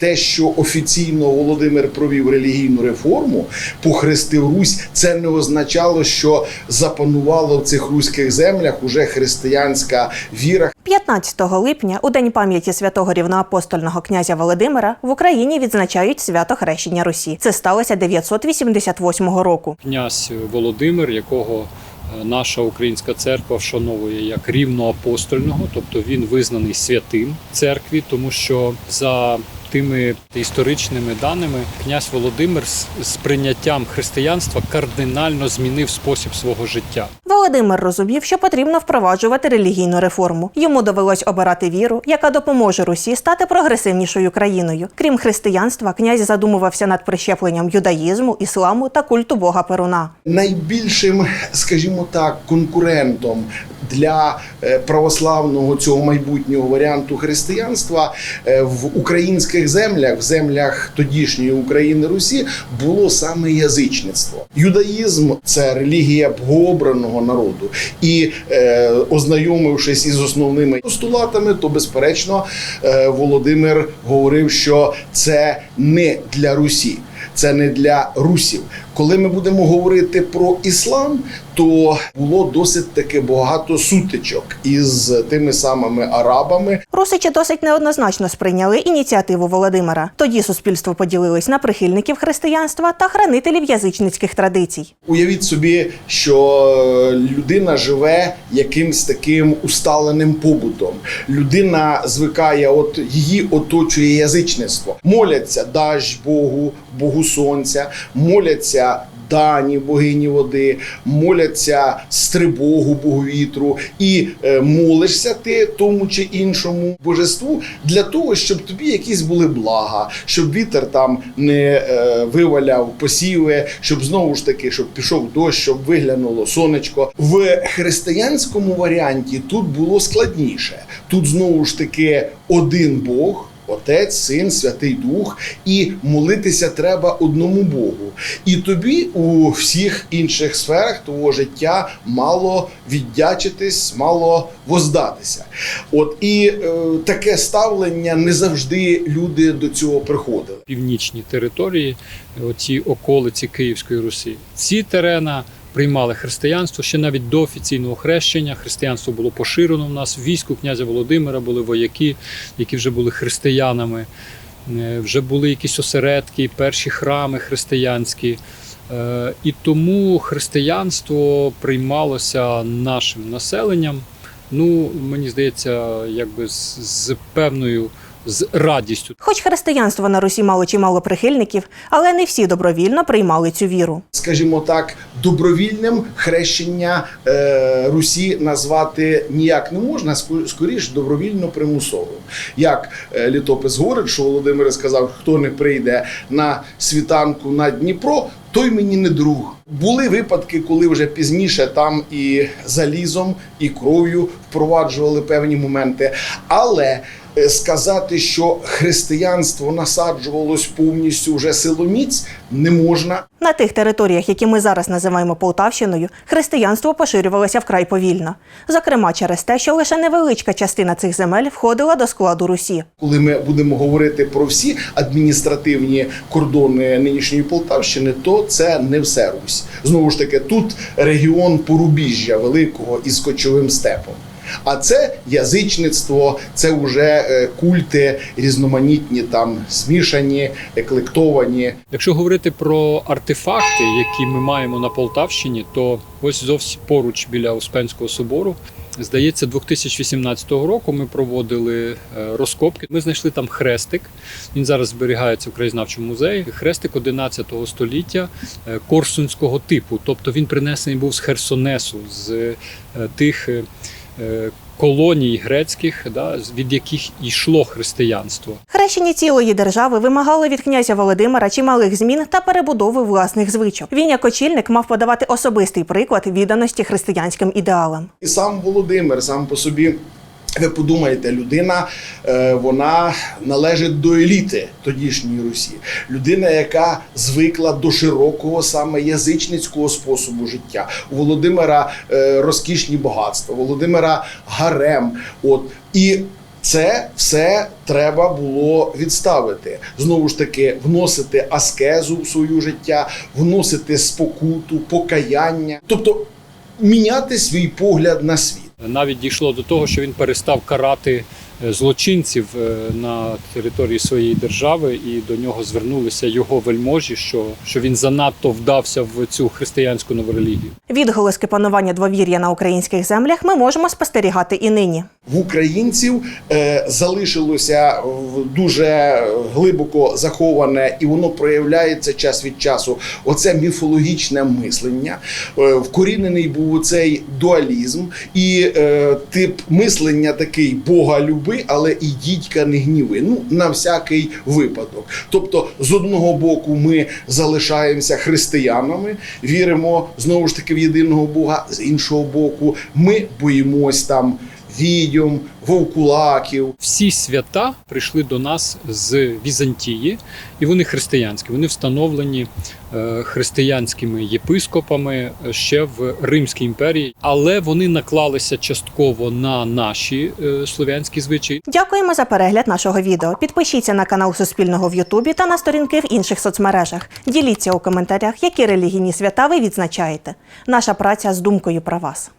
Те, що офіційно Володимир провів релігійну реформу, похрестив Русь, це не означало, що запанувало в цих руських землях уже християнська віра. 15 липня, у день пам'яті святого рівноапостольного князя Володимира, в Україні відзначають свято хрещення Русі. Це сталося 988 року. князь Володимир, якого е, наша українська церква вшановує як рівноапостольного, тобто він визнаний святим церкві, тому що за тими історичними даними князь Володимир з- прийняттям християнства кардинально змінив спосіб свого життя. Володимир розумів, що потрібно впроваджувати релігійну реформу. Йому довелось обирати віру, яка допоможе Русі стати прогресивнішою країною. Крім християнства, князь задумувався над прищепленням юдаїзму, ісламу та культу бога Перуна. Найбільшим, скажімо так, конкурентом для е, православного цього майбутнього варіанту християнства е, в українських землях, в землях тодішньої України Русі, було саме язичництво. Юдаїзм це релігія богообраного народу, і е, ознайомившись із основними постулатами, то безперечно е, Володимир говорив, що це не для Русі. Це не для русів. Коли ми будемо говорити про іслам, то було досить таки багато сутичок із тими самими арабами. Русичі досить неоднозначно сприйняли ініціативу Володимира. Тоді суспільство поділилось на прихильників християнства та хранителів язичницьких традицій. Уявіть собі, що людина живе якимсь таким усталеним побутом. Людина звикає, от її оточує язичництво. Моляться даж Богу, Богу Сонця, моляться. Дані, богині води, моляться стрибогу, богу вітру, і е, молишся ти тому чи іншому божеству для того, щоб тобі якісь були блага, щоб вітер там не е, виваляв посіви, щоб знову ж таки, щоб пішов дощ, щоб виглянуло сонечко. В християнському варіанті тут було складніше. Тут знову ж таки один Бог. Отець, син, Святий Дух, і молитися треба одному Богу. І тобі у всіх інших сферах твого життя мало віддячитись, мало воздатися. От і е, таке ставлення не завжди люди до цього приходили. Північні території, оці околиці Київської Русі, ці терена. Приймали християнство ще навіть до офіційного хрещення. Християнство було поширено в нас. В війську князя Володимира були вояки, які вже були християнами. Е, Вже були якісь осередки, перші храми християнські. Е, І тому християнство приймалося нашим населенням. Ну, мені здається, якби з, з певною з радістю. Хоч християнство на Русі мало чимало прихильників, але не всі добровільно приймали цю віру. скажімо так, добровільним хрещення е, Русі назвати ніяк не можна, скоріш добровільно примусовим. Як е, літопис говорить, що Володимир сказав, хто не прийде на світанку на Дніпро, той мені не друг. Були випадки, коли вже пізніше там і залізом, і кров'ю впроваджували певні моменти. Але е, сказати, що християнство насаджувалось повністю вже силоміць, не можна. На тих територіях, які ми зараз називаємо Полтавщиною, християнство поширювалося вкрай повільно. Зокрема, через те, що лише невеличка частина цих земель входила до складу Русі. Коли ми будемо говорити про всі адміністративні кордони нинішньої Полтавщини, то це не все Русь. Знову ж таки, тут регіон порубіжжя великого із кочовим степом. А це язичництво, це вже е, культи різноманітні, там змішані, еклектовані. Якщо говорити про артефакти, які ми маємо на Полтавщині, то ось зовсім поруч біля Успенського собору. Здається, 2018 року ми проводили е, розкопки. Ми знайшли там хрестик. Він зараз зберігається в краєзнавчому музеї. Хрестик 11 століття е, корсунського типу. Тобто він принесений був з Херсонесу, з тих колоній грецьких, да, від яких йшло християнство. Хрещення цілої держави вимагали від князя Володимира чималих змін та перебудови власних звичок. Він, як очільник, мав подавати особистий приклад відданості християнським ідеалам. І сам Володимир сам по собі. Ви подумаєте, людина е, вона належить до еліти тодішньої Русі. Людина, яка звикла до широкого саме язичницького способу життя. У Володимира е, розкішні багатства, Володимира гарем. От і Це все треба було відставити. Знову ж таки, вносити аскезу в своє життя, вносити спокуту, покаяння, тобто міняти свій погляд на світ. Навіть дійшло до того, що він перестав карати е, злочинців е, на території своєї держави, і до нього звернулися його вельможі, що, що він занадто вдався в цю християнську новорелігію. Відголоски панування двовір'я на українських землях ми можемо спостерігати і нині. В українців е, залишилося дуже глибоко заховане, і воно проявляється час від часу. Оце міфологічне мислення. Е, вкорінений був цей дуалізм і е, тип мислення такий Бога люби, але і дідька не гніви. Ну на всякий випадок. Тобто, з одного боку, ми залишаємося християнами, віримо знову ж таки в єдиного Бога. З іншого боку, ми боїмось там відьом, вовкулаків. Всі свята прийшли до нас з Візантії, і вони християнські. Вони встановлені е, християнськими єпископами ще в Римській імперії, але вони наклалися частково на наші е, слов'янські звичаї. Дякуємо за перегляд нашого відео. Підпишіться на канал Суспільного в Ютубі та на сторінки в інших соцмережах. Діліться у коментарях, які релігійні свята ви відзначаєте. Наша праця з думкою про вас.